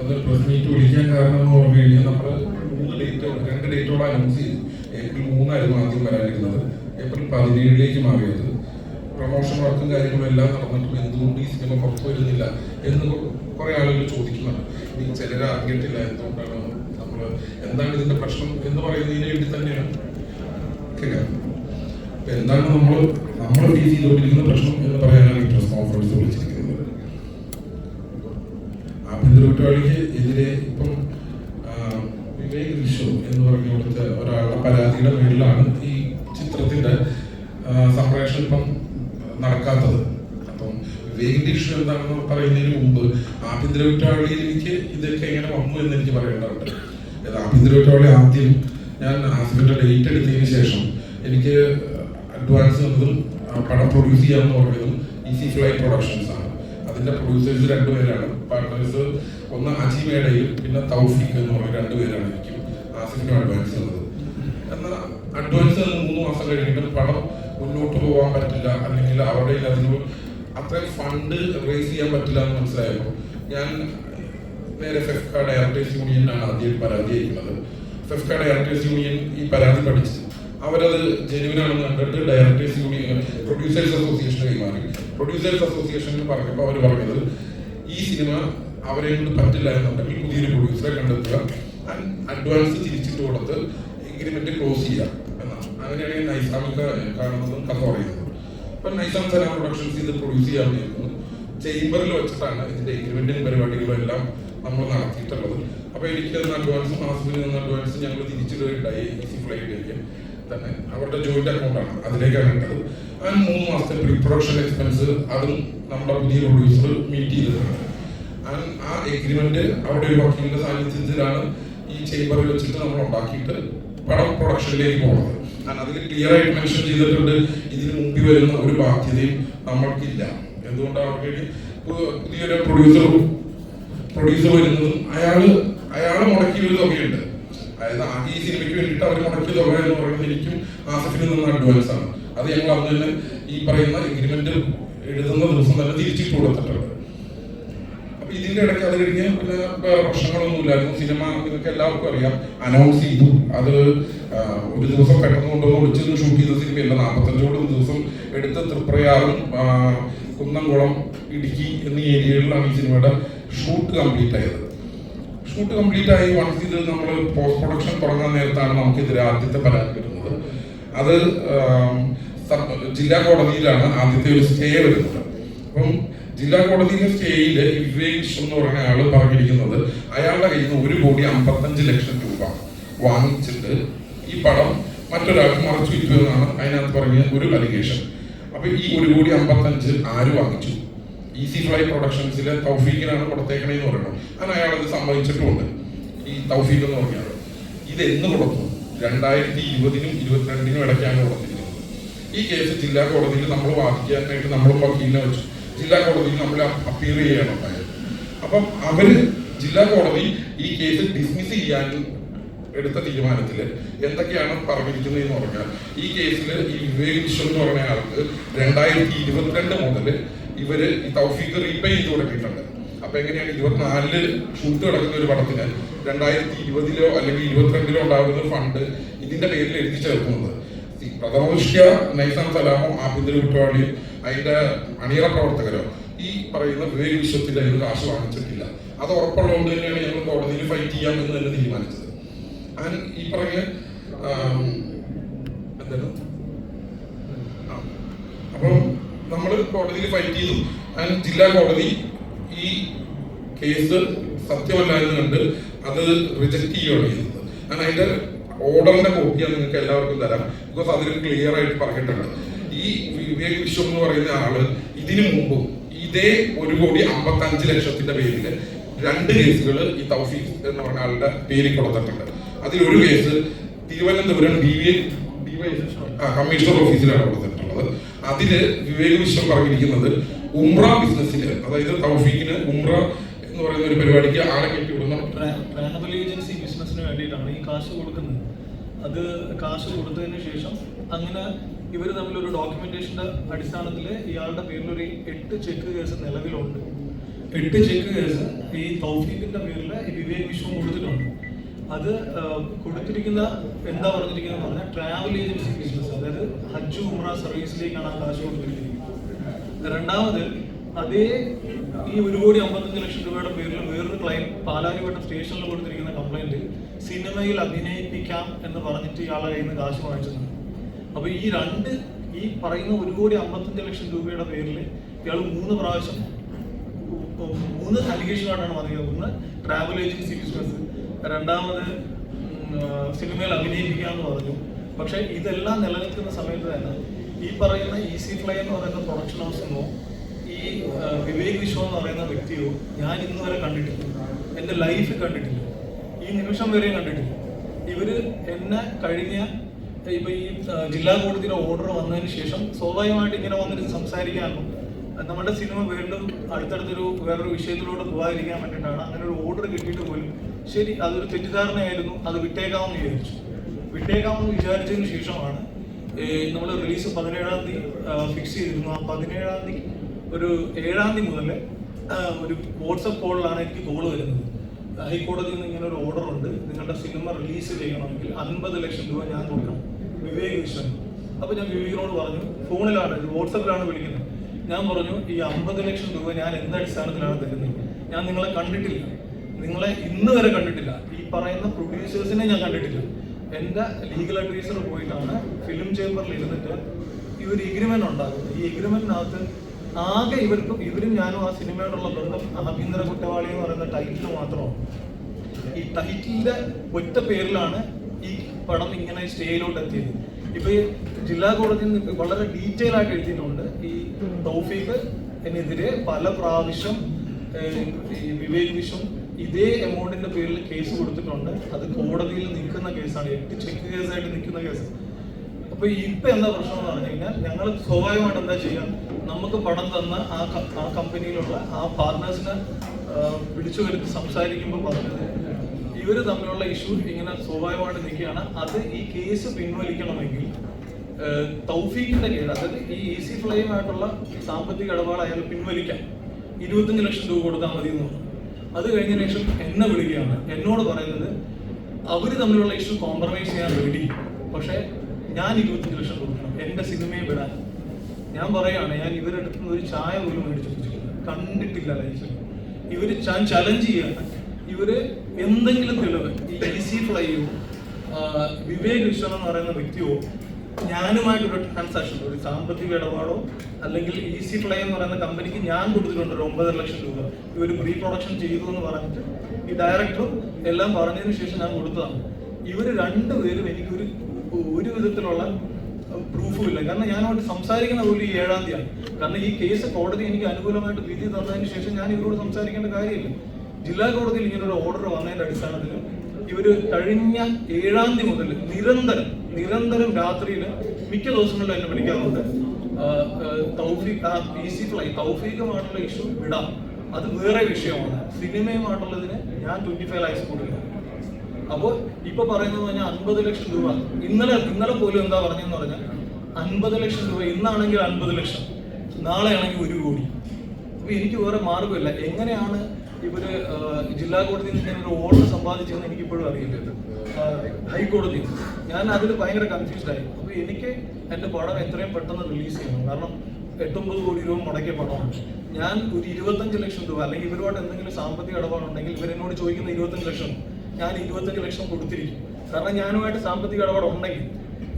പെട്ടെന്ന് press meet വിളിക്കാൻ കാരണം എന്ന് പറഞ്ഞു കഴിഞ്ഞാൽ നമ്മൾ മൂന്ന് ഡേറ്റ് രണ്ട് ഡേറ്റോട് അനൗൺസ് ചെയ്തു. ഏപ്രിൽ മൂന്നായിരുന്നു ആദ്യം വരാനിരുന്നത് ഏപ്രിൽ പതിനേഴിലേക്ക് മാറിയത്. പ്രൊമോഷൻ വർക്കും കാര്യങ്ങളും എല്ലാം നടന്നിട്ടും എന്തുകൊണ്ട് ഈ സിനിമ പുറത്തു വരുന്നില്ല എന്ന് കുറെ ആളുകൾ ചോദിക്കുന്നുണ്ട്. ഇനി ചിലർ അറിഞ്ഞിട്ടില്ല എന്തുകൊണ്ടാണ് നമ്മൾ എന്താണ് ഇതിന്റെ പ്രശ്നം എന്ന് പറയുന്നതിന് വേണ്ടി തന്നെയാണ് കേൾക്കാം എന്താണ് നമ്മൾ നമ്മൾ ഫേസ് ചെയ്തുകൊണ്ടിരിക്കുന്ന പ്രശ്നം എന്ന് പറയാനാണ് ഈ പ്രസ് കോൺഫറൻസ് വിളിച്ചിരിക്കുന്നത്. ആഭ്യന്തര കുറ്റവാളിക്ക് എതിരെ ഇപ്പം വിവേക് വിശ്വ എന്ന് പറഞ്ഞ കൊടുത്ത ഒരാളുടെ പരാതിയുടെ പേരിലാണ് ഈ ചിത്രത്തിന്റെ സംപ്രേഷണം ഇപ്പം നടക്കാത്തത്. അപ്പം വിവേകിന്റെ ഇഷ്യൂ എന്താണെന്ന് പറയുന്നതിന് മുമ്പ് ആഭ്യന്തര കുറ്റവാളിയിലേക്ക് ഇതൊക്കെ എങ്ങനെ വന്നു എന്ന് എനിക്ക് പറയേണ്ടതുണ്ട്. ആഭ്യന്തര കുറ്റവാളി ആദ്യം ഞാൻ ആസിഫിന്റെ ഡേറ്റ് എടുത്തതിന് ശേഷം എനിക്ക് അഡ്വാൻസ് തന്നതും പടം പ്രൊഡ്യൂസ് ചെയ്യാമെന്ന് പറഞ്ഞതും ഈസി ഫ്ലൈ പ്രൊഡക്ഷൻസ് ആണ്. അതിന്റെ പ്രൊഡ്യൂസേഴ്സ് രണ്ടുപേരാണ്. പാർട്ട്നേഴ്സ് ഒന്ന് അജി മേഡയും പിന്നെ തൗഫീഖ് എന്ന് പറഞ്ഞ രണ്ടുപേരാണ് എനിക്കും സിനിമ അഡ്വാൻസ് തന്നത് എന്നാൽ അഡ്വാൻസ് മൂന്ന് മാസം കഴിഞ്ഞിട്ട് പടം മുന്നോട്ട് പോകാൻ പറ്റില്ല അല്ലെങ്കിൽ അവരുടെ അതിന് അത്രയും ഫണ്ട് റേസ് ചെയ്യാൻ പറ്റില്ല എന്ന് മനസ്സിലായപ്പോൾ ഞാൻ നേരെ ഫെഫ്ക ഡയറക്ടേഴ്സ് യൂണിയനാണ് ആദ്യം പരാതി അയക്കുന്നത്. ഫെഫ്ക ഡയറക്ടേഴ്സ് യൂണിയൻ ഈ പരാതി പഠിച്ചു അവരത് ജെനുവിനാണെന്ന് കണ്ടിട്ട് ഡയറക്ടേഴ്സ് യൂണിയൻ പ്രൊഡ്യൂസേഴ്സ് അസോസിയേഷൻ കൈമാറി. പ്രൊഡ്യൂസേഴ്സ് അസോസിയേഷനിൽ പറഞ്ഞപ്പോൾ അവർ പറഞ്ഞത് ഈ സിനിമ അവരെ കൊണ്ട് പറ്റില്ല എന്നുണ്ടെങ്കിൽ പുതിയൊരു പ്രൊഡ്യൂസറെ കണ്ടെത്തുക. അഡ്വാൻസ് തിരിച്ചിട്ട് കൊടുത്ത് എഗ്രിമെന്റ് ക്ലോസ് ചെയ്യുക എന്നാണ്. അങ്ങനെയാണ് നൈസാമൊക്കെ കാണുന്നതും കഥ പറയുന്നത്. അപ്പൊ നൈസാം സലാം പ്രൊഡക്ഷൻസ് ഇത് പ്രൊഡ്യൂസ് ചെയ്യാൻ വേണ്ടിയിരുന്നു ചേംബറിൽ വെച്ചിട്ടാണ് ഇതിന്റെ എഗ്രിമെന്റും പരിപാടികളും എല്ലാം നമ്മൾ നടത്തിയിട്ടുള്ളത്. അപ്പൊ എനിക്ക് അഡ്വാൻസ് മാസത്തിൽ നിന്ന് അഡ്വാൻസ് ഞങ്ങൾ തിരിച്ചിടുകയുണ്ടായി ഫ്ലൈറ്റിലേക്ക് തന്നെ. അവരുടെ ജോയിന്റ് അക്കൗണ്ടാണ് അതിലേക്കാണ് ഇട്ടത്. ആ മൂന്ന് മാസത്തെ പ്രീ പ്രൊഡക്ഷൻ എക്സ്പെൻസ് അതും നമ്മുടെ പുതിയ പ്രൊഡ്യൂസർ മീറ്റ് And ആ എഗ്രിമെന്റ് അവിടെ ഒരു വക്കീലിന്റെ സാന്നിധ്യത്തിലാണ് ഈ ചേംബറിൽ വെച്ചിട്ട് നമ്മൾ ഉണ്ടാക്കിയിട്ട് പടം പ്രൊഡക്ഷനിലേക്ക് പോകുന്നത്. അതിൽ ക്ലിയർ ആയിട്ട് മെൻഷൻ ചെയ്തിട്ടുണ്ട് ഇതിന് മുമ്പിൽ വരുന്ന ഒരു ബാധ്യതയും നമ്മൾക്കില്ല. എന്തുകൊണ്ടാണ് അവർക്ക് പുതിയൊരു പ്രൊഡ്യൂസർ പ്രൊഡ്യൂസർ വരുന്നതും അയാൾ അയാൾ മുടക്കിയൊരു തുകയുണ്ട്. അതായത് ഈ സിനിമയ്ക്ക് വേണ്ടിയിട്ട് അവർ മുടക്കിയ തുക എന്ന് പറയുന്നത് ആ ആസിഫിന് നിന്ന് അഡ്വാൻസ് ആണ്. അത് ഞങ്ങൾ അന്ന് തന്നെ ഈ പറയുന്ന എഗ്രിമെന്റ് എഴുതുന്ന ദിവസം തന്നെ തിരിച്ചിട്ട് കൊടുത്തിട്ടുണ്ട്. അപ്പൊ ഇതിന്റെ ഇടയ്ക്ക് അത് കഴിഞ്ഞ് പിന്നെ വേറെ പ്രശ്നങ്ങളൊന്നുമില്ലായിരുന്നു. സിനിമ ഇതൊക്കെ എല്ലാവർക്കും അറിയാം. അനൗൺസ് ചെയ്തു. അത് ഒരു ദിവസം പെട്ടെന്ന് കൊണ്ടുവന്ന് ഒളിച്ചൊന്നും ഷൂട്ട് ചെയ്ത സിനിമയല്ല. നാൽപ്പത്തഞ്ചോളം ദിവസം എടുത്ത് തൃപ്രയാറും കുന്നംകുളം ഇടുക്കി എന്നീ ഏരിയകളിലാണ് ഈ സിനിമയുടെ ഷൂട്ട് കംപ്ലീറ്റ് ആയത്. ഷൂട്ട് കംപ്ലീറ്റ് ആയി വൺസ് ഇത് നമ്മൾ പോസ്റ്റ് പ്രൊഡക്ഷൻ തുടങ്ങാൻ നേരത്താണ് നമുക്കെതിരെ ആദ്യത്തെ പരാതി വരുന്നത് അത് ജില്ലാ കോടതിയിലാണ് ആദ്യത്തെ ഒരു സ്റ്റേ വരുന്നത്. അപ്പം ജില്ലാ കോടതിയിലെ സ്റ്റേയിൽ വിവേക് എന്ന് പറയുന്ന ആൾ പറഞ്ഞിരിക്കുന്നത് അയാളുടെ കയ്യിൽ നിന്ന് ഒരു കോടി അമ്പത്തഞ്ച് ലക്ഷം രൂപ വാങ്ങിച്ചിട്ട് ഈ പടം മറ്റൊരാൾക്ക് മറച്ചു വിറ്റു എന്നാണ് അതിനകത്ത് പറഞ്ഞ ഒരു അലിഗേഷൻ അപ്പൊ ഈ ഒരു കോടി അമ്പത്തഞ്ച് ആര് വാങ്ങിച്ചു? ഈസി ഫ്ലൈ പ്രൊഡക്ഷൻസിലെ തൗഫീഖിനാണ് കൊടുത്തേക്കണേന്ന് പറയണം അങ്ങനെ അയാൾ അത് സംഭവിച്ചിട്ടുമുണ്ട് ഈ തൗഫീഖ് എന്ന് പറഞ്ഞാൽ. ഇത് എന്ന് കൊടുത്തു? രണ്ടായിരത്തി ഇരുപതിനും ഇരുപത്തിരണ്ടിനും ഇടയ്ക്കാണ് കൊടുത്തിരിക്കുന്നത്. ഈ കേസ് ജില്ലാ കോടതിയിൽ നമ്മൾ വാദിക്കാനായിട്ട് നമ്മൾ വക്കീലിനെ വെച്ചു. ജില്ലാ കോടതിയിൽ നമ്മൾ അപ്പീൽ ചെയ്യണം ഉണ്ടായത് അപ്പം അവർ ജില്ലാ കോടതി ഈ കേസ് ഡിസ്മിസ് ചെയ്യാൻ എടുത്ത തീരുമാനത്തിൽ എന്തൊക്കെയാണ് പറഞ്ഞിരിക്കുന്നത് എന്ന് പറഞ്ഞാൽ ഈ കേസിൽ ഈ വിവേക് വിശ്വം എന്ന് പറഞ്ഞ ആൾക്ക് രണ്ടായിരത്തി ഇരുപത്തിരണ്ട് മുതൽ ഇവർ ഈ തൗഫീഖ് റീപേ ചെയ്ത് തുടങ്ങിയിട്ടുണ്ട് അപ്പൊ എങ്ങനെയാണ് ഇരുപത്തിനാലിൽ ഷൂട്ട് കിടക്കുന്ന ഒരു പടത്തിന് രണ്ടായിരത്തി ഇരുപതിലോ അല്ലെങ്കിൽ ഇരുപത്തിരണ്ടിലോ ഉണ്ടാകുന്ന ഫണ്ട് ഇതിന്റെ പേരിൽ എഴുതി ചേർക്കുന്നത്. ഈ പ്രഥമദൃഷ്ട്യ നൈസാം സലാമോ ആഭ്യന്തര കുറ്റവാളി അതിന്റെ അണിയറ പ്രവർത്തകരോ ഈ പറയുന്ന വിവേക് വിശ്വത്തിന്റെ ഒരു കാശ് വാങ്ങിച്ചിട്ടില്ല. അത് ഉറപ്പുള്ളതുകൊണ്ട് തന്നെയാണ് ഞങ്ങൾ കോടതിയിൽ ഫൈറ്റ് ചെയ്യാം എന്ന് തന്നെ തീരുമാനിച്ചത്. അങ്ങനെ ഈ ആം, എന്താണ് ആ. അപ്പം നമ്മൾ കോടതിയിൽ ഫൈറ്റ് ചെയ്തു. ആൻഡ് ജില്ലാ കോടതി ഈ കേസ് സത്യമല്ല എന്ന് കണ്ട് അത് റിജക്ട് ചെയ്യുകയാണ് ചെയ്തത്. ഞാൻ അതിന്റെ ഓർഡറിന്റെ കോപ്പി നിങ്ങൾക്ക് എല്ലാവർക്കും തരാം. ബിക്കോസ് അതിൽ ക്ലിയർ ആയിട്ട് പറഞ്ഞിട്ടുണ്ട്. ഈ വിവേക് വിശ്വം എന്ന് പറയുന്ന ആൾ ഇതിനു മുമ്പ് ഇതേ ഒരു കോടി അമ്പത്തഞ്ച് ലക്ഷത്തിന്റെ പേരിൽ രണ്ട് കേസുകൾ ഈ തൗഫീഖ് എന്ന് പറഞ്ഞ ആളുടെ പേരിൽ കൊടുത്തിട്ടുണ്ട്. അതിൽ ഒരു case Thiruvananthapuram D V commissioner ഓഫീസിലാണ് കൊടുത്തിട്ടുള്ളത് അതിൽ വിവേക് വിശ്വം പറഞ്ഞിരിക്കുന്നത് ഉംറ ബിസിനസ്സിൽ അതായത് തൗഫീഖിന് ഉംറ എന്ന് പറയുന്ന ഒരു പരിപാടിക്ക് ആളെ കെട്ടി വിടുന്ന ട്രാവൽ ഏജൻസി ബിസിനസ്സിന് വേണ്ടിയിട്ടാണ് ഈ കാശ് കൊടുക്കുന്നത്. അത് കാശ് കൊടുത്തതിന് ശേഷം അങ്ങനെ ഇവർ തമ്മിൽ ഒരു ഡോക്യുമെന്റേഷന്റെ അടിസ്ഥാനത്തിൽ ഇയാളുടെ പേരിൽ ഒരു എട്ട് ചെക്ക് കേസ് നിലവിലുണ്ട്. എട്ട് ചെക്ക് കേസ് ഈ തൗഫീഖിന്റെ പേരിൽ വിവേക് വിശ്വം കൊടുത്തിട്ടുണ്ട്. അത് കൊടുത്തിരിക്കുന്ന എന്താ പറഞ്ഞിരിക്കുന്നത് പറഞ്ഞാൽ ട്രാവൽ ഏജൻസി ബിസിനസ്. അതായത് ഹജ്ജ് ഉമ്ര സർവീസിലേക്കാണ് ആ കാശ് കൊടുത്തിരിക്കുന്നത് രണ്ടാമത് അതേ ഈ ഒരു കോടി അമ്പത്തഞ്ച് ലക്ഷം രൂപയുടെ പേരിൽ വേറൊരു ക്ലൈം പാലാരിവട്ടം സ്റ്റേഷനിൽ കൊടുത്തിരിക്കുന്ന കംപ്ലൈന്റ് സിനിമയിൽ അഭിനയിപ്പിക്കാം എന്ന് പറഞ്ഞിട്ട് ഇയാളെ കയ്യിൽ നിന്ന് കാശ് വാങ്ങിച്ചതാണ്. അപ്പൊ ഈ രണ്ട് ഈ പറയുന്ന ഒരു കോടി അമ്പത്തഞ്ച് ലക്ഷം രൂപയുടെ പേരിൽ ഇയാൾ മൂന്ന് പ്രാവശ്യം മൂന്ന് അലിഗേഷനാണ് വന്നിരിക്കുന്നത്. ഒന്ന് ട്രാവൽ ഏജൻസി ബിസിനസ്. രണ്ടാമത് സിനിമയിൽ അഭിനയിപ്പിക്കാന്ന് പറഞ്ഞു. പക്ഷെ ഇതെല്ലാം നിലനിൽക്കുന്ന സമയത്ത് തന്നെ ഈ പറയുന്ന ഈസി ഫ്ലൈ എന്ന് പറയുന്ന പ്രൊഡക്ഷൻ ഹൗസിനോ ഈ വിവേക് വിശ്വ എന്ന് പറയുന്ന വ്യക്തിയോ ഞാൻ ഇന്ന് വരെ കണ്ടിട്ടില്ല. എന്റെ ലൈഫ് കണ്ടിട്ടില്ല. ഈ നിമിഷം വരെയും കണ്ടിട്ടില്ല. ഇവർ എന്നെ കഴിഞ്ഞ ഇപ്പം ഈ ജില്ലാ കോടതിയുടെ ഓർഡർ വന്നതിന് ശേഷം സ്വാഭാവികമായിട്ട് ഇങ്ങനെ വന്നിട്ട് സംസാരിക്കാനും നമ്മുടെ സിനിമ വീണ്ടും അടുത്തടുത്തൊരു വേറൊരു വിഷയത്തിലൂടെ പോകാതിരിക്കാൻ വേണ്ടിയിട്ടാണ് അങ്ങനെ ഒരു ഓർഡർ കിട്ടിയിട്ട് പോലും ശരി അതൊരു തെറ്റിദ്ധാരണയായിരുന്നു അത് വിട്ടേക്കാമെന്ന് വിചാരിച്ചു. വിട്ടേക്കാമെന്ന് വിചാരിച്ചതിന് ശേഷമാണ് നമ്മൾ റിലീസ് പതിനേഴാം തീയതി ഫിക്സ് ചെയ്തിരുന്നു ആ പതിനേഴാം തീയതി ഒരു ഏഴാം തീയതി മുതൽ ഒരു വാട്സപ്പ് കോളിലാണ് എനിക്ക് കോൾ വരുന്നത്. ഹൈക്കോടതിയിൽ നിന്ന് ഇങ്ങനെ ഒരു ഓർഡർ ഉണ്ട്. നിങ്ങളുടെ സിനിമ റിലീസ് ചെയ്യണമെങ്കിൽ അൻപത് ലക്ഷം രൂപ ഞാൻ കൊടുക്കണം. വിവേക് വിശ്വൻ അപ്പോൾ ഞാൻ വിവേകിനോട് പറഞ്ഞു ഫോണിലാണ് വാട്സപ്പിലാണ് വിളിക്കുന്നത്. ഞാൻ പറഞ്ഞു ഈ അമ്പത് ലക്ഷം രൂപ ഞാൻ എന്ത് അടിസ്ഥാനത്തിലാണ് തരുന്നത്? ഞാൻ നിങ്ങളെ കണ്ടിട്ടില്ല. നിങ്ങളെ ഇന്ന് വരെ കണ്ടിട്ടില്ല. ഈ പറയുന്ന പ്രൊഡ്യൂസേഴ്സിനെ ഞാൻ കണ്ടിട്ടില്ല. എന്റെ ലീഗൽ അഡ്വൈസർ പോയിട്ടാണ് ഫിലിം ചേംബറിൽ ഇരുന്നിട്ട് ഈ ഒരു എഗ്രിമെന്റ് ഉണ്ടാകുന്നത് ഈ എഗ്രിമെന്റിനകത്ത് ആകെ ഇവർക്കും ഇവരും ഞാനും ആ സിനിമയോടുള്ള ബന്ധം ആഭ്യന്തര കുറ്റവാളി എന്ന് പറയുന്ന ടൈറ്റിൽ മാത്രമാണ്. ഈ ടൈറ്റിലിന്റെ ഒറ്റ പേരിലാണ് ഈ പടം ഇങ്ങനെ സ്റ്റേയിലോട്ട് എത്തിയത് ഇപ്പൊ ഈ ജില്ലാ കോടതിയിൽ നിന്ന് വളരെ ഡീറ്റെയിൽ ആയിട്ട് എഴുതിയിട്ടുണ്ട്. ഈ തൗഫീഖ് എന്നെതിരെ പല പ്രാവശ്യം ഈ വിവേക് വിശ്വം ഇതേ എമൗണ്ടിന്റെ പേരിൽ കേസ് കൊടുത്തിട്ടുണ്ട്. അത് കോടതിയിൽ നിൽക്കുന്ന കേസാണ് എട്ട് ചെക്ക് കേസായിട്ട് നിൽക്കുന്ന കേസ് അപ്പൊ ഇപ്പൊ എന്താ പ്രശ്നം എന്ന് പറഞ്ഞു കഴിഞ്ഞാൽ ഞങ്ങൾ സ്വാഭാവികമായിട്ട് എന്താ ചെയ്യാം നമുക്ക് പണം തന്ന ആ ആ കമ്പനിയിലുള്ള ആ പാർട്ട്നേഴ്സിനെ വിളിച്ചു വരുത്തി സംസാരിക്കുമ്പോൾ പറഞ്ഞത് ഇവർ തമ്മിലുള്ള ഇഷ്യൂ ഇങ്ങനെ സ്വാഭാവികമായിട്ട് നിൽക്കുകയാണ്. അത് ഈ കേസ് പിൻവലിക്കണമെങ്കിൽ തൗഫീഖിന്റെ കീഴിൽ അതായത് ഈ ഈസി ഫ്ലൈയുമായിട്ടുള്ള സാമ്പത്തിക ഇടപാട് അയാൾ പിൻവലിക്കാം. ഇരുപത്തഞ്ച് ലക്ഷം രൂപ കൊടുത്താൽ മതി എന്ന് പറഞ്ഞു. അത് കഴിഞ്ഞ ശേഷം എന്നെ വിളിക്കുകയാണ്. എന്നോട് പറയുന്നത് അവർ തമ്മിലുള്ള ഇഷ്യൂ കോംപ്രമൈസ് ചെയ്യാൻ റെഡി പക്ഷേ ഞാൻ ഇരുപത്തഞ്ച് ലക്ഷം കൊടുക്കണം. എന്റെ സിനിമയെ വിടാൻ. ഞാൻ പറയുകയാണ് ഞാൻ ഇവരുടെ അടുത്ത് ഒരു ചായ പോലും മേടിച്ചു കണ്ടിട്ടില്ല ലൈഫിൽ ഞാൻ ചലഞ്ച് ചെയ്യാണ്. ഇവർ എന്തെങ്കിലും തെളിവ് ഈ ഈസി ഫ്ലൈയോ വിവേക് വിശ്വൻ എന്ന് പറയുന്ന വ്യക്തിയോ ഞാനുമായിട്ടൊരു ട്രാൻസാക്ഷൻ ഒരു സാമ്പത്തിക ഇടപാടോ അല്ലെങ്കിൽ ഈസി പ്ലേ എന്ന് പറയുന്ന കമ്പനിക്ക് ഞാൻ കൊടുത്തിട്ടുണ്ട് ഒരു ഒമ്പതര ലക്ഷം രൂപ. ഇവർ പ്രീ പ്രൊഡക്ഷൻ ചെയ്തു എന്ന് പറഞ്ഞിട്ട് ഈ ഡയറക്ടറും എല്ലാം പറഞ്ഞതിന് ശേഷം ഞാൻ കൊടുത്തതാണ്. ഇവർ രണ്ടുപേരും എനിക്കൊരു ഒരു വിധത്തിലുള്ള പ്രൂഫും ഇല്ല. കാരണം ഞാനോട് സംസാരിക്കുന്ന പോലും ഈ ഏഴാം തീയതി കാരണം ഈ കേസ് കോടതി എനിക്ക് അനുകൂലമായിട്ട് വിധി തന്നതിന് ശേഷം ഞാൻ ഇവരോട് സംസാരിക്കേണ്ട കാര്യമില്ല. ജില്ലാ കോടതിയിൽ ഇങ്ങനെ ഒരു ഓർഡർ വന്നതിന്റെ അടിസ്ഥാനത്തിൽ ഇവർ കഴിഞ്ഞ ഏഴാം തീയതി മുതൽ നിരന്തരം നിരന്തരം രാത്രിയിൽ മിക്ക ദിവസങ്ങളിലും എന്നെ വിളിക്കാറുണ്ട്. ആ, ഫ്ലൈ തൗഫീഖുമായിട്ടുള്ള ഇഷ്യൂ വിടാം. അത് വേറെ വിഷയമാണ്. സിനിമയുമായിട്ടുള്ളതിന് ഞാൻ ട്വന്റി ഫൈവ് ലാക്സ് കൊടുക്കുക അപ്പോൾ ഇപ്പൊ പറയുന്നത് പറഞ്ഞാൽ അൻപത് ലക്ഷം രൂപ. ഇന്നലെ ഇന്നലെ പോലും എന്താ പറഞ്ഞെന്ന് പറഞ്ഞാൽ അൻപത് ലക്ഷം രൂപ. ഇന്നാണെങ്കിൽ അൻപത് ലക്ഷം. നാളെ ആണെങ്കിൽ ഒരു കോടി. അപ്പൊ എനിക്ക് വേറെ മാർഗമില്ല എങ്ങനെയാണ് ഇവർ ജില്ലാ നിന്ന് ഒരു ഓർഡർ സമ്പാദിച്ചതെന്ന് എനിക്ക് ഇപ്പോഴും അറിയില്ല ഹൈക്കോടതി ഞാൻ അതിൽ ഭയങ്കര കൺഫ്യൂസ്ഡ് ആയി. അപ്പൊ എനിക്ക് എന്റെ പടം എത്രയും പെട്ടെന്ന് റിലീസ് ചെയ്യണം. കാരണം എട്ടൊമ്പത് കോടി രൂപ മുടക്കിയ പടമാണ്. ഞാൻ ഒരു ഇരുപത്തഞ്ച് ലക്ഷം രൂപ അല്ലെങ്കിൽ ഇവരുമായിട്ട് എന്തെങ്കിലും സാമ്പത്തിക ഇടപാടുണ്ടെങ്കിൽ ഇവരെന്നോട് ചോദിക്കുന്ന ഇരുപത്തഞ്ച് ലക്ഷം ഞാൻ ഇരുപത്തഞ്ച് ലക്ഷം കൊടുത്തിരിക്കും. കാരണം ഞാനുമായിട്ട് സാമ്പത്തിക ഇടപാട് ഉണ്ടെങ്കിൽ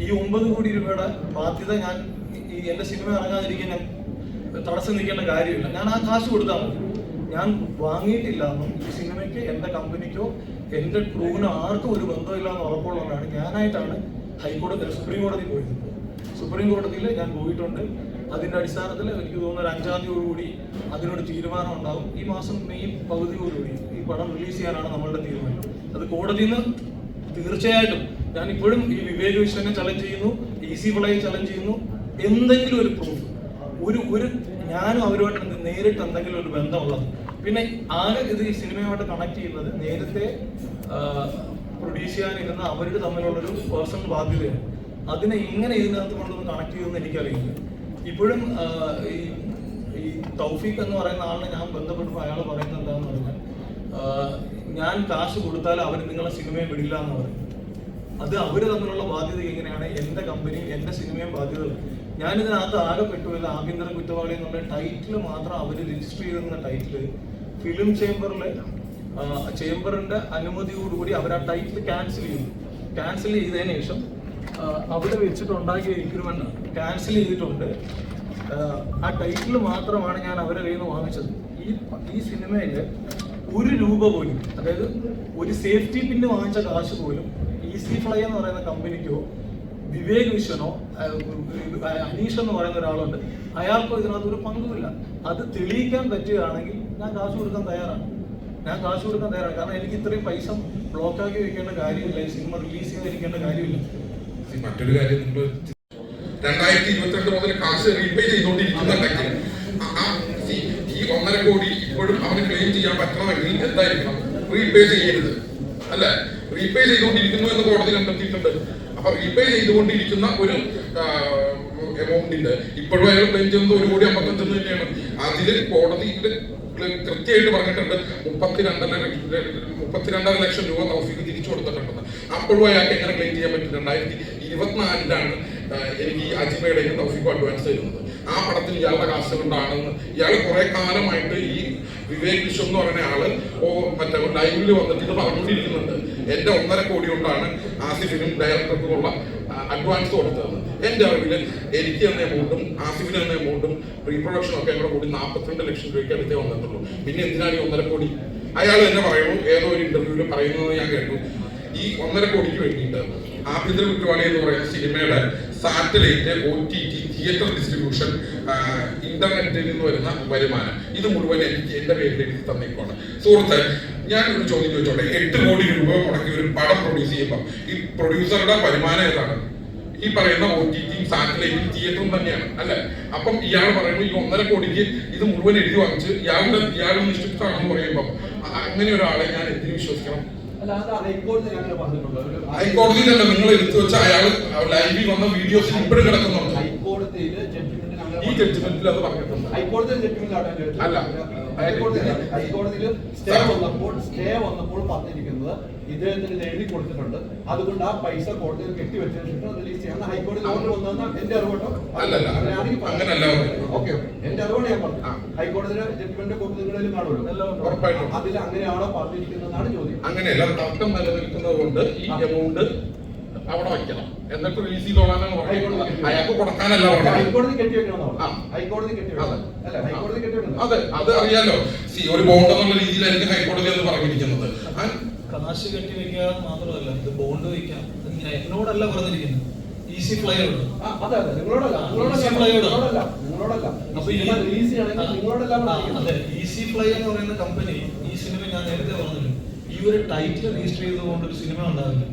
ഈ ഒമ്പത് കോടി രൂപയുടെ ബാധ്യത ഞാൻ ഈ- എന്റെ സിനിമ ഇറങ്ങാതിരിക്കാൻ ഞാൻ തടസ്സം നിൽക്കേണ്ട കാര്യമില്ല. ഞാൻ ആ കാശ് കൊടുത്താൽ മതി. ഞാൻ വാങ്ങിയിട്ടില്ല ഈ സിനിമയ്ക്ക് എന്റെ കമ്പനിക്കോ എന്റെ ക്രൂവിന് ആർക്കും ഒരു ബന്ധമില്ല എന്ന് ഉറപ്പുള്ളതാണ് ഞാനായിട്ടാണ് ഹൈക്കോടതി സുപ്രീം കോടതി പോയത്. സുപ്രീം കോടതിയിൽ ഞാൻ പോയിട്ടുണ്ട്. അതിന്റെ അടിസ്ഥാനത്തിൽ എനിക്ക് തോന്നുന്ന ഒരു അഞ്ചാം തീയതി കൂടി അതിനൊരു തീരുമാനം ഉണ്ടാകും ഈ മാസം മെയ് പകുതിയോടുകൂടി ഈ പടം റിലീസ് ചെയ്യാനാണ് നമ്മളുടെ തീരുമാനം. അത് കോടതിയിൽ നിന്ന് തീർച്ചയായിട്ടും ഞാൻ ഇപ്പോഴും ഈ വിവേക് വിശ്വനെ ചലഞ്ച് ചെയ്യുന്നു എ സി ഫ്ലൈ ചലഞ്ച് ചെയ്യുന്നു. എന്തെങ്കിലും ഒരു പ്രൂഫ് ഒരു ഒരു ഞാനും അവരുമായിട്ട് നേരിട്ട് എന്തെങ്കിലും ഒരു ബന്ധമുള്ളത്. പിന്നെ ആകെ ഇത് ഈ സിനിമയുമായിട്ട് കണക്ട് ചെയ്യുന്നത്? നേരത്തെ പ്രൊഡ്യൂസ് ചെയ്യാനിരുന്ന അവരുടെ തമ്മിലുള്ളൊരു പേഴ്സണൽ ബാധ്യതയാണ്. അതിനെ ഇങ്ങനെ ഇതിനകത്ത് കൊണ്ടൊന്ന് കണക്ട് ചെയ്യുമെന്ന് എനിക്കറിയില്ല. ഇപ്പോഴും ഈ ഈ തൗഫീഖ് എന്ന് പറയുന്ന ആളിനെ ഞാൻ ബന്ധപ്പെട്ടപ്പോൾ അയാൾ പറയുന്നത് എന്താണെന്ന് പറഞ്ഞാൽ ഞാൻ കാശ് കൊടുത്താൽ അവർ നിങ്ങളെ സിനിമയെ വിടില്ല എന്ന് പറയും. അത് അവർ തമ്മിലുള്ള ബാധ്യത എങ്ങനെയാണ്? എന്റെ കമ്പനിയും എന്റെ സിനിമയും ബാധ്യത ഞാനിതിനകത്ത് ആകെപ്പെട്ടു. ആകെ പെട്ടുപോയത് ആഭ്യന്തര കുറ്റവാളി എന്നുള്ള ടൈറ്റിൽ മാത്രം അവർ രജിസ്റ്റർ ചെയ്തിരുന്ന ടൈറ്റിൽ ഫിലിം ചേംബറിലെ ചേംബറിന്റെ അനുമതിയോടുകൂടി അവർ ആ ടൈറ്റിൽ ക്യാൻസൽ ചെയ്യുന്നു. ക്യാൻസൽ ചെയ്തതിന് ശേഷം അവിടെ വെച്ചിട്ട് എഗ്രിമെന്റ് ക്യാൻസൽ ചെയ്തിട്ടുണ്ട്. ആ, ടൈറ്റിൽ മാത്രമാണ് ഞാൻ അവരുടെ കയ്യിൽ നിന്ന് വാങ്ങിച്ചത്. ഈ ഈ സിനിമയിൽ ഒരു രൂപ പോലും അതായത് ഒരു സേഫ്റ്റി പിന്നെ വാങ്ങിച്ച കാശ് പോലും ഈസി ഫ്ലൈ എന്ന് പറയുന്ന കമ്പനിക്കോ വിവേക് വിശ്വനോ അനീഷ് എന്ന് പറയുന്ന ഒരാളുണ്ട്. അയാൾക്കോ ഇതിനകത്ത് ഒരു പങ്കുമില്ല. അത് തെളിയിക്കാൻ പറ്റുകയാണെങ്കിൽ ഞാൻ കാശ് കൊടുക്കാൻ തയ്യാറാണ്. ഞാൻ കാശ് കൊടുക്കാൻ തയ്യാറാണ്. കാരണം എനിക്ക് ഇത്രയും പൈസ ബ്ലോക്കാക്കി വെക്കേണ്ട കാര്യമില്ല. ഈ സിനിമ റിലീസ് ചെയ്തിരിക്കേണ്ട കാര്യമില്ല. മറ്റൊരു കാര്യം നിങ്ങൾ രണ്ടായിരത്തി ഇരുപത്തിരണ്ട് മുതൽ കാശ് റീപേ ചെയ്തുകൊണ്ടിരിക്കുന്നുണ്ടെങ്കിൽ ഈ- ഒന്നര കോടി ഇപ്പോഴും അവന് ക്ലെയിം ചെയ്യാൻ പറ്റണമെങ്കിൽ എന്തായിരിക്കണം? റീപേ ചെയ്യരുത്. അല്ല? റീപേ ചെയ്തുകൊണ്ടിരിക്കുന്നു എന്ന് കോടതി കണ്ടെത്തിയിട്ടുണ്ട്. അപ്പൊ റീപേ ചെയ്തുകൊണ്ടിരിക്കുന്ന ഒരു എമൗണ്ടിന്റെ ഇപ്പോഴും അയാൾ ക്ലെയിം ചെയ്യുന്നത് ഒരു കോടി അമ്പത്തഞ്ച് തന്നെയാണ്. അതിൽ കോടതിയിൽ കൃത്യമായിട്ട് പറഞ്ഞിട്ടുണ്ട്. മുപ്പത്തിരണ്ടര മുപ്പത്തിരണ്ടര ലക്ഷം രൂപ തൗഫീഖ് തിരിച്ചു കൊടുത്തിട്ടുണ്ടെന്ന്. അപ്പോഴും അയാൾക്ക് എങ്ങനെ ക്ലെയിം ചെയ്യാൻ പറ്റും? രണ്ടായിരത്തി ഇരുപത്തിനാലിലാണ് എനിക്ക് ഈ അജിമയുടെയും തൗഫീഖ് അഡ്വാൻസ് തരുന്നത്. ആ പടത്തിൽ ഇയാളുടെ കാശ് കൊണ്ടാണെന്ന് ഇയാൾ കുറെ കാലമായിട്ട് ഈ വിവേക് വിശ്വം എന്ന് പറയുന്ന ആൾ ഓ മറ്റേ ലൈവിൽ വന്നിട്ട് ഇത് പറഞ്ഞുകൊണ്ടിരിക്കുന്നുണ്ട്. എന്റെ ഒന്നര കോടി കൊണ്ടാണ് ആസിഫിനും ഡയറക്ടർക്കുമുള്ള അഡ്വാൻസ് കൊടുത്തത്. എന്റെ അറിവിൽ എനിക്ക് തന്ന എമൗണ്ടും ആസിഫിന് തന്ന എമൗണ്ടും പ്രീ പ്രൊഡക്ഷൻ ഒക്കെ കൂടെ കൂടി നാൽപ്പത്തിരണ്ട് ലക്ഷം രൂപയ്ക്ക് അടുത്തേ വന്നിട്ടുള്ളൂ. പിന്നെ എന്തിനാണ് ഈ ഒന്നര കോടി? അയാൾ തന്നെ പറയുന്നു ഏതോ ഒരു ഇന്റർവ്യൂവിൽ പറയുന്നത് ഞാൻ കേട്ടു. ഈ ഒന്നര കോടിക്ക് വേണ്ടിയിട്ട് ആഭ്യന്തര കുറ്റവാളി എന്ന് പറയുന്ന സിനിമയുടെ satellite O T T theatre distribution ഇന്റർനെറ്റിൽ നിന്ന് വരുന്ന വരുമാനം. ഇത് മുഴുവൻ എനിക്ക് എന്റെ പേരിലേക്ക് തന്നേക്കാണ് സുഹൃത്ത് ഞാൻ ഒരു ചോദ്യം ചോദിച്ചോട്ടെ? എട്ട് കോടി രൂപ മുടക്കി ഒരു പടം പ്രൊഡ്യൂസ് ചെയ്യുമ്പോൾ ഈ പ്രൊഡ്യൂസറുടെ വരുമാനം ഏതാണ്? ഈ പറയുന്ന ഒ ടി ടിയും സാറ്റലൈറ്റും തിയേറ്ററും തന്നെയാണ് അല്ലെ? അപ്പം ഇയാൾ പറയുമ്പോൾ ഈ ഒന്നര കോടിക്ക് ഇത് മുഴുവൻ എഴുതി വാങ്ങിച്ച് ഇയാളുടെ ഇയാളുടെ നിഷ്ഠിതാണെന്ന് പറയുമ്പോൾ അങ്ങനെ ഒരാളെ ഞാൻ എന്തിനു വിശ്വസിക്കണം? ഹൈക്കോടതിയിലല്ല നിങ്ങൾ എടുത്തു വെച്ച അയാൾ ലൈവിൽ വന്ന വീഡിയോസ് ഇപ്പോഴും കിടക്കുന്നുണ്ട്? ഈ ജഡ്ജ്മെന്റിൽ അത് പറഞ്ഞിട്ടുണ്ട്. അല്ല. ഹൈക്കോടതി ഹൈക്കോടതിയിൽ സ്റ്റേ വന്നപ്പോൾ സ്റ്റേ വന്നപ്പോൾ പറഞ്ഞിരിക്കുന്നത് ഇദ്ദേഹത്തിന് എഴുതി കൊടുത്തിട്ടുണ്ട്. അതുകൊണ്ട് ആ പൈസ കോടതിയിൽ കെട്ടിവെച്ചതിന് ശേഷം റിലീസ് ചെയ്യാൻ ഹൈക്കോടതി ഓർഡർ വന്നതെന്ന് എന്റെ അറിവട്ടോ. ഓക്കെ. എന്റെ അറിവാണ് ഞാൻ പറഞ്ഞത്. ഹൈക്കോടതിയുടെ ജഡ്ജ്മെന്റ് കോപ്പി നിങ്ങളിലും കാണുമല്ലോ. അതിൽ അങ്ങനെയാണോ പറഞ്ഞിരിക്കുന്നതാണ് ചോദ്യം. അങ്ങനെയല്ല തർക്കം നിലനിൽക്കുന്നത് കൊണ്ട് ഈ എമൗണ്ട് അവിടെ വയ്ക്കണം എന്നിട്ട് റിലീസ് ചെയ്തോളാനാണ് അയാൾക്ക് കൊടുക്കാനല്ല ഹൈക്കോടതി കെട്ടിവെക്കണം ആ. ഹൈക്കോടതി അല്ല? ഹൈക്കോടതി കെട്ടിവെക്കണം അതെ അത് അറിയാലോ. സി ഒരു ബോണ്ട് എന്നുള്ള രീതിയിലായിരിക്കും ഹൈക്കോടതി അത് പറഞ്ഞിരിക്കുന്നത്. ആ, കാശ് കെട്ടി വെക്കുക മാത്രമല്ല ഇത് ബോണ്ട് വെക്കാം എന്നോടല്ല പറഞ്ഞിരിക്കുന്നത്. ഈസി ആ, അതെ ഈസി ഫ്ലൈ എന്ന് പറയുന്ന കമ്പനി ഈ സിനിമ ഞാൻ നേരത്തെ പറഞ്ഞില്ല ഈ ഒരു ടൈറ്റിൽ രജിസ്റ്റർ ചെയ്തുകൊണ്ട് ഒരു സിനിമ ഉണ്ടാവില്ല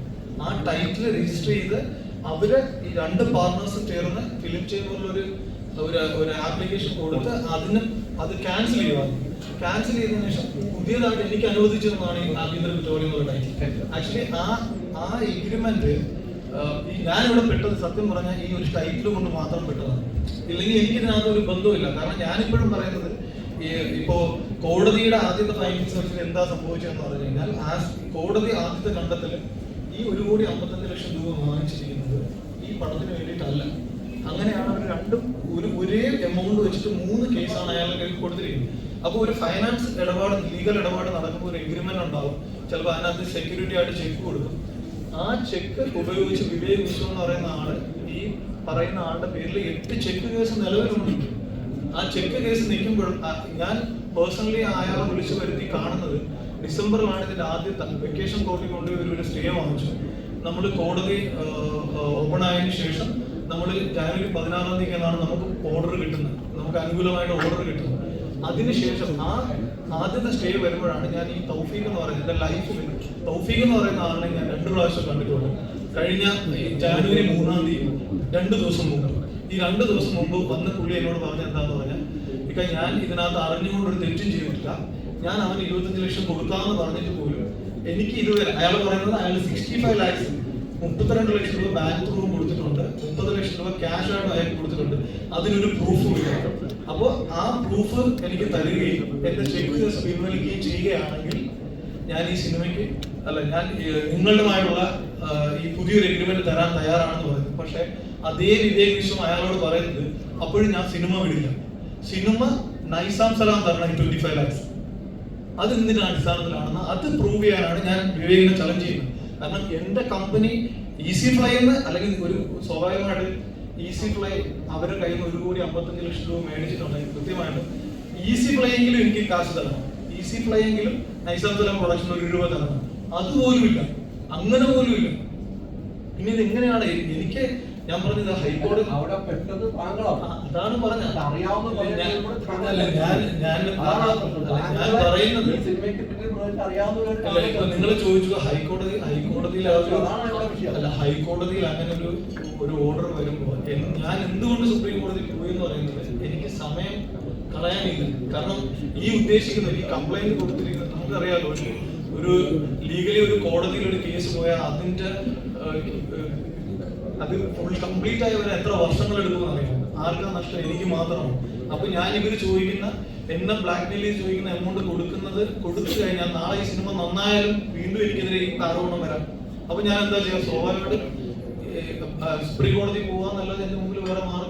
ആ ടൈറ്റിൽ രജിസ്റ്റർ ചെയ്ത് അവർ ഈ രണ്ട് പാർട്ട്നേഴ്സും ചേർന്ന് ഫിലിം ചേമ്പറിൽ ഒരു ഒരു ആപ്ലിക്കേഷൻ കൊടുത്ത് അതിന് അത് ക്യാൻസൽ ചെയ്യുക ക്യാൻസൽ ചെയ്തതിനു ശേഷം പുതിയതായിട്ട് എനിക്ക് അനുവദിച്ചതെന്നാണ് ഈ ആഭ്യന്തര പെട്രോളിയം എന്നുള്ള ടൈറ്റിൽ ആക്ച്വലി ആ ആ എഗ്രിമെന്റ് ഇവിടെ പെട്ടത് സത്യം പറഞ്ഞാൽ ഈ ഒരു ടൈറ്റിൽ കൊണ്ട് മാത്രം പെട്ടതാണ്. ഇല്ലെങ്കിൽ എനിക്ക് ഇതിനകത്ത് ഒരു ബന്ധവുമില്ല. കാരണം ഞാനിപ്പോഴും പറയുന്നത് ഈ ഇപ്പോ കോടതിയുടെ ആദ്യത്തെ ഫൈനൽ സെർച്ചിൽ എന്താ സംഭവിച്ചതെന്ന് പറഞ്ഞു കഴിഞ്ഞാൽ ആ കോടതി ആദ്യത്തെ കണ്ടെത്തൽ ഈ ഒരു കോടി അമ്പത്തഞ്ച് ലക്ഷം രൂപ വാങ്ങിച്ചിരിക്കുന്നത് ഈ പണത്തിന് വേണ്ടിയിട്ടല്ല. അങ്ങനെയാണ് അവർ രണ്ടും ഒരു ഒരേ എമൗണ്ട് വെച്ചിട്ട് മൂന്ന് കേസാണ് അയാളുടെ കയ്യിൽ കൊടുത്തിരിക്കുന്നത്. അപ്പോൾ ഒരു ഫൈനാൻസ് ഇടപാട് ലീഗൽ ഇടപാട് നടക്കുമ്പോൾ ഒരു എഗ്രിമെന്റ് ഉണ്ടാവും. ചിലപ്പോൾ അതിനകത്ത് സെക്യൂരിറ്റി ആയിട്ട് ചെക്ക് കൊടുക്കും. ആ ചെക്ക് ഉപയോഗിച്ച് വിവേക് വിശ്വം എന്ന് പറയുന്ന ആൾ ഈ പറയുന്ന ആളുടെ പേരിൽ എട്ട് ചെക്ക് കേസ് നിലവിലുണ്ട്. ആ ചെക്ക് കേസ് നിൽക്കുമ്പോഴും ഞാൻ പേഴ്സണലി അയാളെ വിളിച്ചു വരുത്തി കാണുന്നത് ഡിസംബറിലാണ് ഇതിന്റെ ആദ്യത്തെ വെക്കേഷൻ കോർട്ടിൽ കൊണ്ടുപോയി ഒരു സ്റ്റേ വാങ്ങിച്ചു. നമ്മൾ കോടതി ഓപ്പൺ ആയതിനു ശേഷം നമ്മൾ ജനുവരി പതിനാറാം തീയതി എന്നാണ് നമുക്ക് ഓർഡർ കിട്ടുന്നത്. നമുക്ക് അനുകൂലമായിട്ട് ഓർഡർ കിട്ടുന്നത്. അതിനുശേഷം ആ ആദ്യത്തെ സ്റ്റേ വരുമ്പോഴാണ് ഞാൻ ഈ തൗഫീഖ് എന്ന് പറയുന്നത് എന്റെ ലൈഫിൽ തൗഫീഖ് എന്ന് പറയുന്ന ആളിനെ ഞാൻ രണ്ട് പ്രാവശ്യം കണ്ടിട്ടുണ്ട്. കഴിഞ്ഞ ജാനുവരി മൂന്നാം തീയതി രണ്ട് ദിവസം മുമ്പ്. ഈ രണ്ട് ദിവസം മുമ്പ് വന്ന് പുള്ളി എന്നോട് പറഞ്ഞ എന്താന്ന് പറഞ്ഞാൽ ഇപ്പൊ ഞാൻ ഇതിനകത്ത് അറിഞ്ഞുകൊണ്ട് ഒരു തെറ്റും ചെയ്തിട്ടില്ല. ഞാൻ അവന് ഇരുപത്തഞ്ച് ലക്ഷം കൊടുക്കാമെന്ന് പറഞ്ഞിട്ട് പോലും എനിക്ക് ഇതുവരെ അയാൾ പറയുന്നത് അയാൾ സിക്സ്റ്റി ഫൈവ് ലാക്സ് മുപ്പത്തിരണ്ട് ലക്ഷം രൂപ ബാങ്ക് റൂം കൊടുത്തിട്ടുണ്ട് മുപ്പത് ലക്ഷം രൂപ ക്യാഷ് ആയിട്ട് അയാൾക്ക് കൊടുത്തിട്ടുണ്ട്. അതിനൊരു പ്രൂഫും ഇല്ല. അപ്പോൾ ആ പ്രൂഫ് എനിക്ക് തരികയും എന്റെ ചെക്ക് പിൻവലിക്കുകയും ചെയ്യുകയാണെങ്കിൽ ഞാൻ ഈ സിനിമയ്ക്ക് അല്ല ഞാൻ നിങ്ങളുമായുള്ള ഈ പുതിയൊരു എഗ്രിമെന്റ് തരാൻ തയ്യാറാണെന്ന് പറയുന്നത് പക്ഷെ അതേ വിവേക് വിശ്വം അയാളോട് പറയുന്നത് അപ്പോഴും ഞാൻ സിനിമ വിടില്ല. സിനിമ നൈസാം സലാം തരണം ട്വന്റി ഫൈവ് ലാക്സ് അത് എന്തിന്റെ അടിസ്ഥാനത്തിലാണെന്ന് അത് പ്രൂവ് ചെയ്യാനാണ് ഞാൻ വിവേകിനെ ചലഞ്ച് ചെയ്യുന്നത്. കാരണം എന്റെ കമ്പനി ഈസി ഫ്ലൈ അല്ലെങ്കിൽ ഒരു സ്വാഭാവികമായിട്ട് ഈസി ഫ്ലൈ അവരുടെ കയ്യിൽ നിന്ന് ഒരു കോടി അമ്പത്തഞ്ച് ലക്ഷം രൂപ മേടിച്ചിട്ടുണ്ടെങ്കിൽ കൃത്യമായിട്ട് ഈസി ഫ്ലൈ എങ്കിലും എനിക്ക് കാശ് തരണം. ഈസി ഫ്ലൈ എങ്കിലും നൈസാം പ്രൊഡക്ഷൻ ഒരു രൂപ തരണം. അതുപോലുമില്ല അങ്ങനെ പോലുമില്ല ഇല്ല. പിന്നെ ഇത് എങ്ങനെയാണ്? എനിക്ക് ഞാൻ പറഞ്ഞത് ഹൈക്കോടതി അവിടെ പെട്ടത് താങ്കളാണ് അതാണ് പറഞ്ഞത്. അറിയാവുന്ന നിങ്ങൾ ചോദിച്ചു ഹൈക്കോടതി ഹൈക്കോടതിയിൽ അല്ല ഹൈക്കോടതിയിൽ അങ്ങനെ ഒരു ഒരു ഓർഡർ വരുമ്പോൾ ഞാൻ എന്തുകൊണ്ട് സുപ്രീം കോടതി പോയി എന്ന് പറയുന്നത് എനിക്ക് സമയം കളയാനില്ല. കാരണം ഈ ഉദ്ദേശിക്കുന്ന ഈ കംപ്ലൈന്റ് കൊടുത്തിരിക്കുന്നത് നമുക്കറിയാലോ ഒരു ലീഗലി ഒരു കോടതിയിൽ ഒരു കേസ് പോയാൽ അതിന്റെ അത് ഫുൾ കംപ്ലീറ്റ് ആയി വരാൻ എത്ര വർഷങ്ങൾ എടുക്കുമെന്ന് അറിയാം ആർക്കാ നഷ്ടം? എനിക്ക് മാത്രമാണ്. അപ്പൊ ഞാൻ ഇവർ ചോദിക്കുന്ന എന്നെ ബ്ലാക്ക് മെയിൽ ചോദിക്കുന്ന എമൗണ്ട് കൊടുക്കുന്നത് കൊടുത്തു കഴിഞ്ഞാൽ നാളെ ഈ സിനിമ നന്നായാലും വീണ്ടും എനിക്കെതിരെ ഈ ആരോപണം വരാം. അപ്പൊ ഞാൻ എന്താ ചെയ്യുക സ്വാഭാവികമായിട്ട് സുപ്രീം കോടതി പോകാന്നല്ലാതെ എന്റെ മുമ്പിൽ വേറെ മാർഗമില്ല